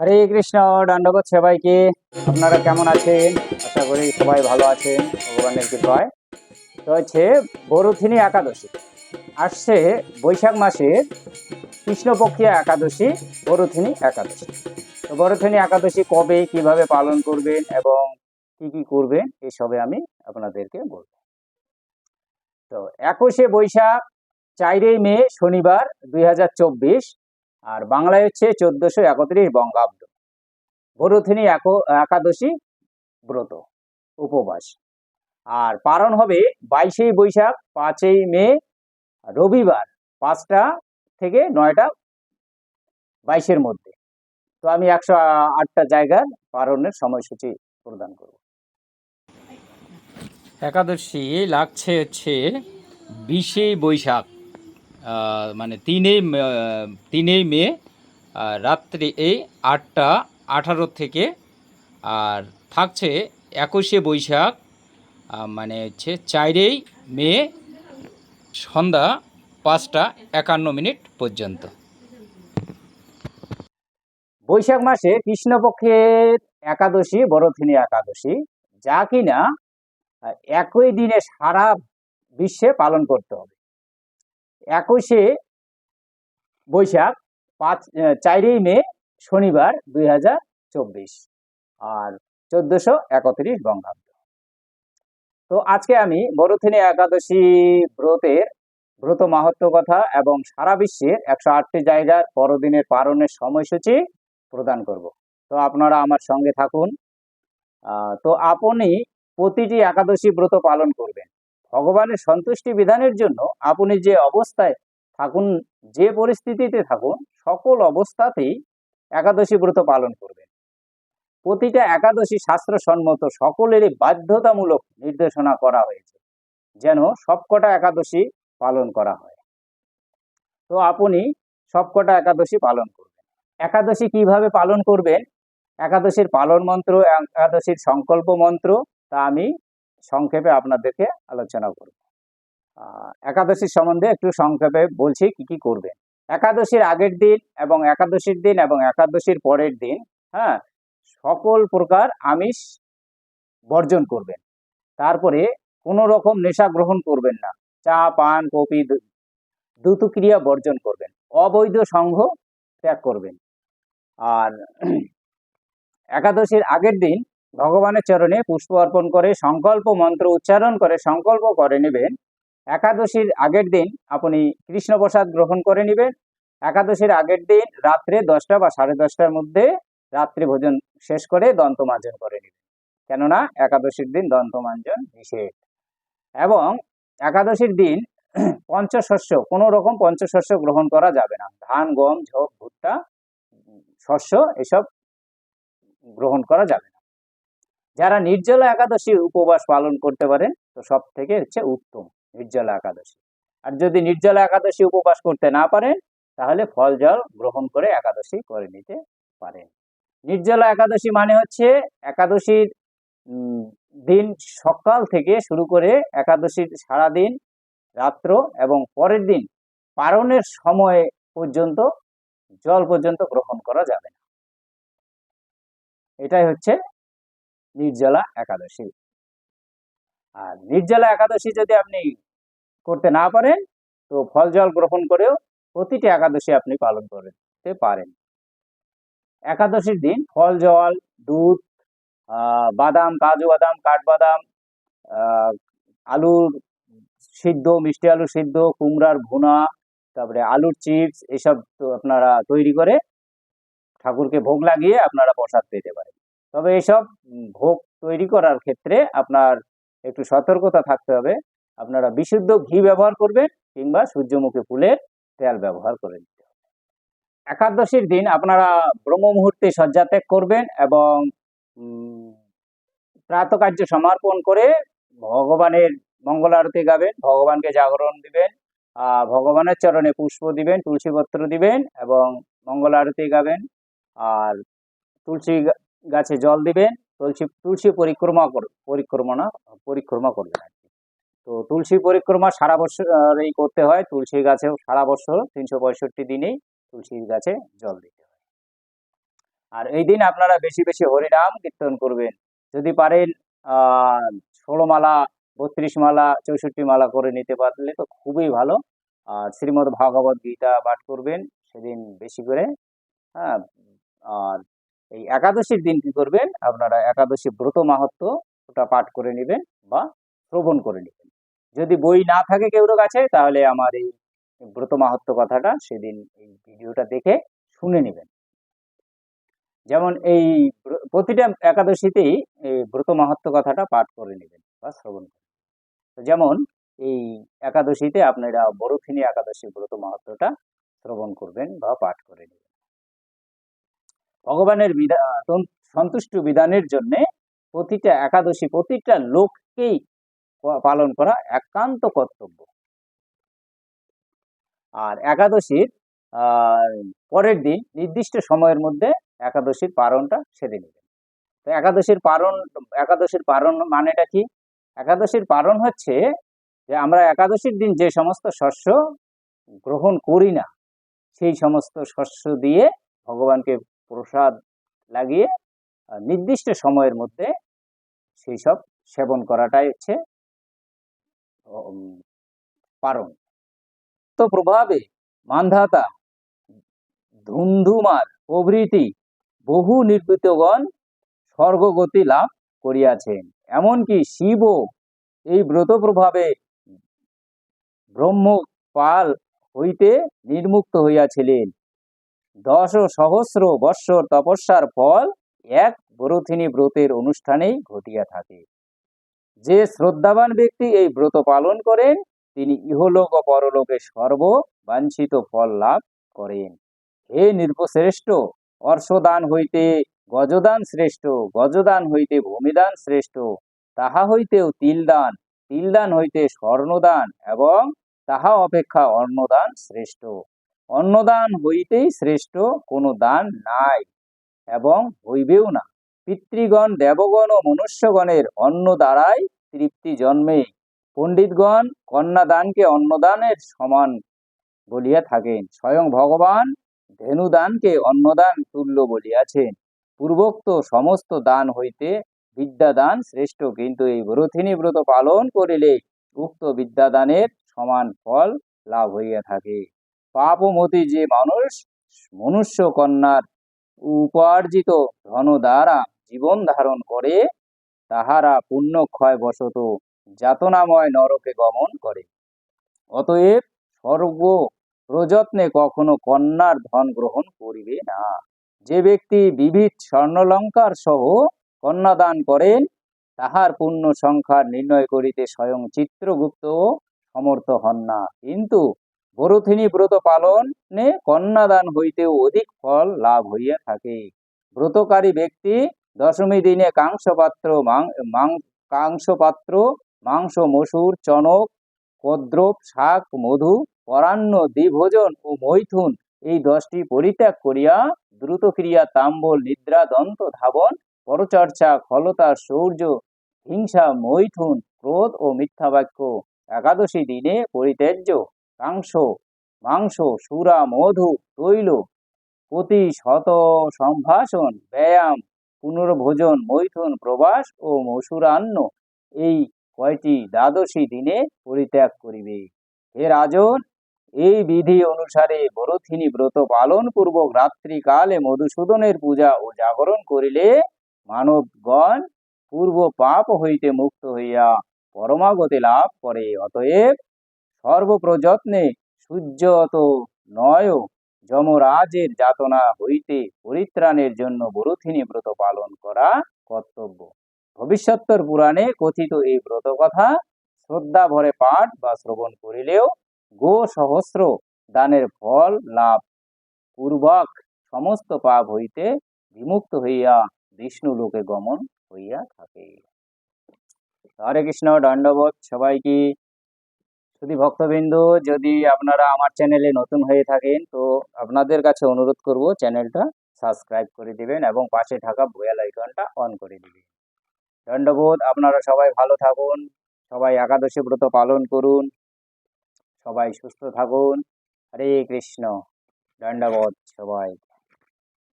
হরে কৃষ্ণ, দণ্ডবোধ সবাইকে। আপনারা কেমন আছেন? আশা করি সবাই ভালো আছেন, ভগবানের কৃপায়। তো হচ্ছে বরুথিনী একাদশী। আসছে বৈশাখ মাসের কৃষ্ণপক্ষিয়া একাদশী, বরুথিনী একাদশী। তো বরুথিনী একাদশী কবে, কীভাবে পালন করবেন এবং কি কি করবেন, এসবে আমি আপনাদেরকে বলব। তো একুশে বৈশাখ, চারই মে, শনিবার, দুই হাজার চব্বিশ আর বাংলায় হচ্ছে চোদ্দশো একত্রিশ বঙ্গাব্দ। ভরথিনী এক- একাদশী ব্রত, উপবাস। আর পালন হবে বাইশে বৈশাখ, পাঁচই মে, রবিবার পাঁচটা থেকে নয়টা বাইশের মধ্যে। তো আমি একশো আটটা জায়গার পালনের সময়সূচি প্রদান করব। একাদশী লাগছে হচ্ছে বিশে বৈশাখ। মানে তিনই তিনই মে রাত্রি এই আটটা আঠারো থেকে, আর থাকছে একুশে বৈশাখ মানে হচ্ছে চারই মে, সন্ধ্যা পাঁচটা একান্ন মিনিট পর্যন্ত। বৈশাখ মাসে কৃষ্ণপক্ষের একাদশী বরথিনী একাদশী, যা কিনা একই দিনে সারা বিশ্বে পালন করতে হবে। একুশে বৈশাখ, পাঁচ চারই মে শনিবার দুই হাজার চব্বিশ আর চোদ্দশো একত্রিশ বঙ্গাব্দ। তো আজকে আমি বরথিনী একাদশী ব্রতের ব্রত মাহাত্ম কথা এবং সারা বিশ্বের একশো আটটি জায়গার পরদিনের পালনের সময়সূচি প্রদান করব। তো আপনারা আমার সঙ্গে থাকুন। তো আপনি প্রতিটি একাদশী ব্রত পালন করবেন। ভগবানের সন্তুষ্টি বিধানের জন্য আপনি যে অবস্থায় থাকুন, যে পরিস্থিতিতে থাকুন, সকল অবস্থাতেই একাদশী ব্রত পালন করবেন। প্রতিটা একাদশী শাস্ত্রসম্মত সকলেরই বাধ্যতামূলক নির্দেশনা করা হয়েছে, যেন সবকটা একাদশী পালন করা হয়। তো আপনি সবকটা একাদশী পালন করবেন। একাদশী কীভাবে পালন করবেন? একাদশীর পালন মন্ত্র, একাদশীর সংকল্প মন্ত্র তা আমি সংক্ষেপে আপনাদেরকে আলোচনা করব। একাদশীর সম্বন্ধে একটু সংক্ষেপে বলছি কি কি করবেন একাদশীর আগের দিন এবং একাদশীর দিন এবং একাদশীর পরের দিন হ্যাঁ সকল প্রকার আমিষ বর্জন করবেন। তারপরে কোনো রকম নেশা গ্রহণ করবেন না। চা, পান কপি দু- দ্রুতক্রিয়া বর্জন করবেন। অবৈধ সংঘ ত্যাগ করবেন। আর একাদশীর আগের দিন ভগবানের চরণে পুষ্প অর্পণ করে, সংকল্প মন্ত্র উচ্চারণ করে, সংকল্প করে নেবেন। একাদশীর আগের দিন আপনি কৃষ্ণ প্রসাদ গ্রহণ করে নেবেন। একাদশীর আগের দিন রাত্রে দশটা বা সাড়ে দশটার মধ্যে রাত্রি ভোজন শেষ করে দন্তমার্জন করে নেবেন। কেননা একাদশীর দিন দন্তমার্জন নিষেধ এবং একাদশীর দিন পঞ্চশস্য, কোনো রকম পঞ্চশস্য গ্রহণ করা যাবে না। ধান, গম, ঝোপ, ভুট্টা, শস্য, এসব গ্রহণ করা যাবে যারা নির্জলা একাদশী উপবাস পালন করতে পারেন, তো সব থেকে হচ্ছে উত্তম, নির্জলা একাদশী। আর যদি নির্জলা একাদশী উপবাস করতে না পারেন, তাহলে ফল জল গ্রহণ করে একাদশী করে নিতে পারেন। নির্জলা একাদশী মানে হচ্ছে একাদশীর দিন সকাল থেকে শুরু করে একাদশীর সারাদিন, রাত্র এবং পরের দিন পারণের সময় পর্যন্ত জল পর্যন্ত গ্রহণ করা যাবে না। এটাই হচ্ছে নির্জলা একাদশী। আর নির্জলা একাদশী যদি আপনি করতে না পারেন, তো ফল জল গ্রহণ করেও প্রতিটি একাদশী আপনি পালন করতে পারেন। একাদশীর দিন ফল জল দুধ বাদাম, কাজু বাদাম, কাঠবাদাম আলুর সিদ্ধ, মিষ্টি আলু সিদ্ধ, কুমড়ার ভুনা, তারপরে আলুর চিপস, এসব আপনারা তৈরি করে ঠাকুরকে ভোগ লাগিয়ে আপনারা প্রসাদ পেতে পারেন। তবে এসব ভোগ তৈরি করার ক্ষেত্রে আপনার একটু সতর্কতা থাকতে হবে। আপনারা বিশুদ্ধ ঘি ব্যবহার করবেন কিংবা সূর্যমুখী ফুলের তেল ব্যবহার করে নিতে হবে। একাদশীর দিন আপনারা ব্রহ্ম মুহূর্তে শয্যা ত্যাগ করবেন এবং প্রাতকার্য সমর্পণ করে ভগবানের মঙ্গল আরতি গাবেন, ভগবানকে জাগরণ দিবেন ভগবানের চরণে পুষ্প দিবেন তুলসীপত্র দিবেন এবং মঙ্গল আরতি গাবেন। আর তুলসী গাছে জল দিবেন, তুলসী তুলসী পরিক্রমা কর পরিক্রমা পরিক্রমা করবেন আর কি। তো তুলসী পরিক্রমা সারা বছর এই করতে হয়, তুলসী গাছেও সারা বছর তিনশো পঁয়ষট্টি দিনেই তুলসী গাছে জল দিতে হয়। আর এই দিন আপনারা বেশি বেশি হরিনাম কীর্তন করবেন। যদি পারেন আহ ষোলো মালা, বত্রিশ মালা, চৌষট্টি মালা করে নিতে পারলে তো খুবই ভালো। আর শ্রীমদ্ ভাগবত গীতা পাঠ করবেন, সেদিন বেশি করে হ্যাঁ আর এই একাদশীর দিন কি করবেন? আপনারা একাদশী ব্রত মাহাত্ম ওটা পাঠ করে নেবেন বা শ্রবণ করে নেবেন। যদি বই না থাকে কেউর কাছে তাহলে আমার এই ব্রত মাহাত্ম কথাটা সেদিন এই ভিডিওটা দেখে শুনে নেবেন। যেমন এই প্রতিটা একাদশীতেই এই ব্রত মাহাত্ম কথাটা পাঠ করে নেবেন বা শ্রবণ তো যেমন এই একাদশীতে আপনারা বড়থিনী একাদশী ব্রত মাহাত্মটা শ্রবণ করবেন বা পাঠ করে নেবেন। ভগবানের বিধান সন্তুষ্ট বিধানের জন্যে প্রতিটা একাদশী, প্রতিটা লোককেই পালন করা একান্ত কর্তব্য। আর একাদশীর পরের দিন নির্দিষ্ট সময়ের মধ্যে একাদশীর পারণটা সেরে নেবেন। তো একাদশীর পারণ একাদশীর পারণ মানেটা কি? একাদশীর পারণ হচ্ছে যে আমরা একাদশীর দিন যে সমস্ত শস্য গ্রহণ করি না, সেই সমস্ত শস্য দিয়ে ভগবানকে প্রসাদ লাগিয়ে নির্দিষ্ট সময়ের মধ্যে সেই সব সেবন করাটাই হচ্ছে পারণ। তো প্রভাবে মান্ধাতা, ধুন্ধুমার প্রভৃতি বহু নির্বৃতগণ স্বর্গগতি লাভ করিয়াছেন। এমনকি শিবও এই ব্রত প্রভাবে ব্রহ্মপাল হইতে নির্মুক্ত হইয়াছিলেন। দশ সহস্র বৎসর তপস্যার ফল এক বরথিনী ব্রতের অনুষ্ঠানেই ঘটিয়া থাকে। যে শ্রদ্ধাবান ব্যক্তি এই ব্রত পালন করেন, তিনি ইহলোক ও পরলোকে সর্ব বাঞ্ছিত ফল লাভ করেন। হে নির্বশ্রেষ্ঠ, অর্শদান হইতে গজদান শ্রেষ্ঠ, গজদান হইতে ভূমিদান শ্রেষ্ঠ, তাহা হইতেও তিলদান তিলদান হইতে স্বর্ণদান এবং তাহা অপেক্ষা অন্নদান শ্রেষ্ঠ। অন্নদান হইতেই শ্রেষ্ঠ কোনো দান নাই এবং হইবেও না। পিতৃগণ, দেবগণ ও মনুষ্যগণের অন্ন দ্বারাই তৃপ্তি জন্মে পণ্ডিতগণ কন্যাদানকে অন্নদানের সমান বলিয়া থাকেন। স্বয়ং ভগবান ধেনুদানকে অন্নদান তুল্য বলিয়াছেন। পূর্বোক্ত সমস্ত দান হইতে বিদ্যাদান শ্রেষ্ঠ, কিন্তু এই ব্রথিনী ব্রত পালন করিলে উক্ত বিদ্যাদানের সমান ফল লাভ হইয়া থাকে। পাপমতি যে মানুষ মনুষ্য কন্যার উপার্জিত ধন দ্বারা জীবন ধারণ করে, তাহারা পুণ্যক্ষয় বশত যাতনাময় নরকে গমন করে। অতএব সর্ব প্রযত্নে কখনো কন্যার ধন গ্রহণ করিবে না। যে ব্যক্তি বিবিধ স্বর্ণলঙ্কার সহ কন্যাদান করেন, তাহার পুণ্য সংখ্যা নির্ণয় করিতে স্বয়ং চিত্রগুপ্ত সমর্থ হন না। কিন্তু বরথিনী ব্রত পালনে কন্যাদান হইতেও অধিক ফল লাভ হইয়া থাকে। ব্রতকারী ব্যক্তি দশমী দিনে কাংসপাত্র কাংসপাত্র, মাংস, মসুর, চনক কদ্রব শাক, মধু, পরান্ন, দ্বিভোজন ও মৈথুন এই দশটি পরিত্যাগ করিয়া দ্রুত ক্রিয়া তাম্বল, নিদ্রা, দন্ত ধাবন, পরচর্চা, খলতা, সৌর্য, হিংসা, মৈথুন, ক্রোধ ও মিথ্যা বাক্য একাদশী দিনে পরিত্যাজ্য। কাংস মাংস, সুরা, মধু, তৈল, প্রতি শত সম্ভাষণ, ব্যায়াম, পুনর্ভোজন, মৈথুন, প্রবাস ও মসুরান্ন এই কয়টি দ্বাদশী দিনে পরিত্যাগ করিবে। হে রাজন, এই বিধি অনুসারে বরথিনী ব্রত পালন পূর্বক রাত্রিকালে মধুসূদনের পূজা ও জাগরণ করিলে মানবগণ পূর্ব পাপ হইতে মুক্ত হইয়া পরমাগতি লাভ করে। অতএব সর্বপ্রযত্নে সূর্যত নয়, যমরাজের যাতনা হইতে পরিত্রাণের জন্য বরুথিনী ব্রত পালন করা কর্তব্য। ভবিষ্যত্তর পুরাণে কথিত এই ব্রত কথা শ্রদ্ধা ভরে পাঠ বা শ্রবণ করিলেও গো সহস্র দানের ফল লাভ পূর্বক সমস্ত পাপ হইতে বিমুক্ত হইয়া বিষ্ণু লোকে গমন হইয়া থাকে। হরে কৃষ্ণ, দণ্ডবোধ সবাইকে। শুধু ভক্তবিন্দু, যদি আপনারা আমার চ্যানেলে নতুন হয়ে থাকেন, তো আপনাদের কাছে অনুরোধ করব চ্যানেলটা সাবস্ক্রাইব করে দিবেন এবং পাশে থাকা বেল আইকনটা অন করে দিবেন। দণ্ডবোধ, আপনারা সবাই ভালো থাকুন, সবাই একাদশী ব্রত পালন করুন, সবাই সুস্থ থাকুন। হরে কৃষ্ণ, দণ্ডবোধ সবাই।